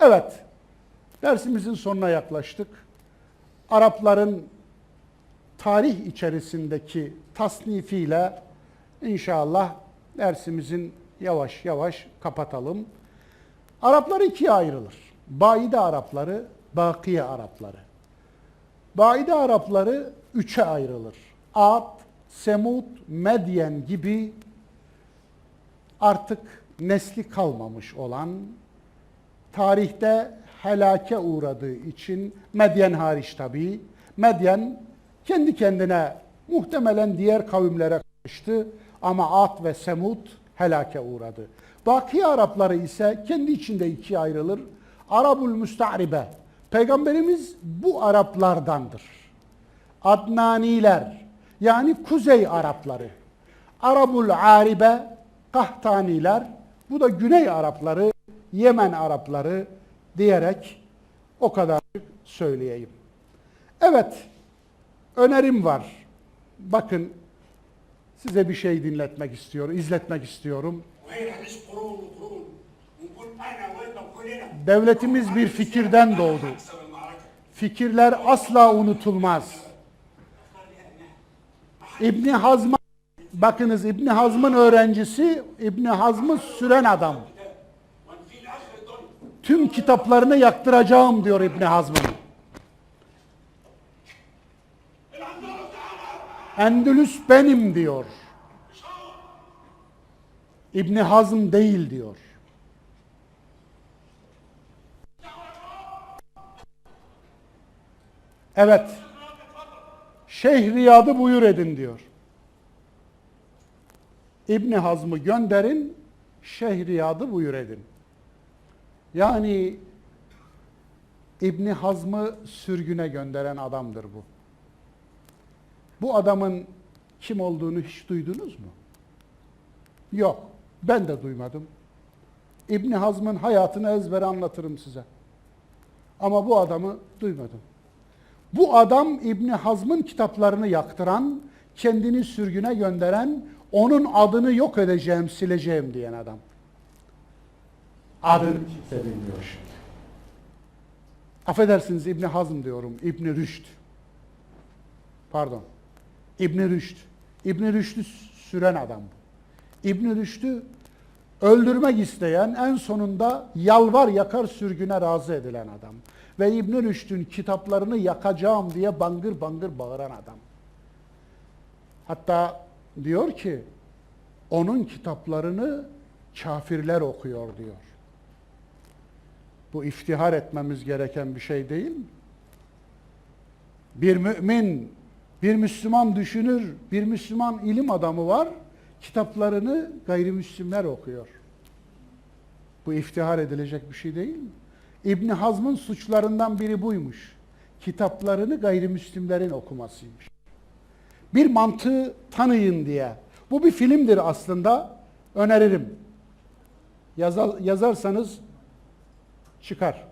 Evet, dersimizin sonuna yaklaştık. Arapların tarih içerisindeki tasnifiyle inşallah dersimizin yavaş yavaş kapatalım. Araplar ikiye ayrılır. Baide Arapları, Bakiye Arapları. Baide Arapları üçe ayrılır. Ad, Semud, Medyen gibi artık nesli kalmamış olan, tarihte helake uğradığı için Medyen hariç tabii. Medyen kendi kendine muhtemelen diğer kavimlere karıştı ama Ad ve Semud helake uğradı. Baki Arapları ise kendi içinde ikiye ayrılır. Arabul Müsta'ribe. Peygamberimiz bu Araplardandır. Adnaniler yani Kuzey Arapları. Arabul Aribe, Kahtaniler, bu da Güney Arapları, Yemen Arapları diyerek o kadar söyleyeyim. Evet, önerim var. Bakın size bir şey dinletmek istiyorum, izletmek istiyorum. Devletimiz bir fikirden doğdu. Fikirler asla unutulmaz. İbni Hazm'a bakınız İbni Hazm'ın öğrencisi İbni Hazm'ı süren adam tüm kitaplarını yaktıracağım diyor İbni Hazm'ın. Endülüs benim diyor. İbni Hazm değil diyor. Evet. Şeyh Riyad'ı buyur edin diyor. İbni Hazm'ı gönderin, Şeyh Riyad'ı buyur edin. Yani İbni Hazm'ı sürgüne gönderen adamdır bu. Bu adamın kim olduğunu hiç duydunuz mu? Yok. Ben de duymadım. İbni Hazm'ın hayatını ezbere anlatırım size. Ama bu adamı duymadım. Bu adam İbni Hazm'ın kitaplarını yaktıran, kendini sürgüne gönderen, onun adını yok edeceğim, sileceğim diyen adam. Adını kimse bilmiyor. Affedersiniz İbni Hazm diyorum, İbni Rüşd. Pardon. İbni Rüşd. İbni Rüşd'ü süren adam bu. İbni Rüşd'ü öldürmek isteyen en sonunda yalvar yakar sürgüne razı edilen adam. Ve İbni Rüşd'ün kitaplarını yakacağım diye bangır bangır bağıran adam. Hatta diyor ki onun kitaplarını kafirler okuyor diyor. Bu iftihar etmemiz gereken bir şey değil mi? Bir mümin, bir Müslüman düşünür, bir Müslüman ilim adamı var, kitaplarını gayrimüslimler okuyor. Bu iftihar edilecek bir şey değil mi? İbn Hazm'ın suçlarından biri buymuş. Kitaplarını gayrimüslimlerin okumasıymış. Bir mantığı tanıyın diye. Bu bir filmdir aslında. Öneririm. Yazar, yazarsanız çıkar.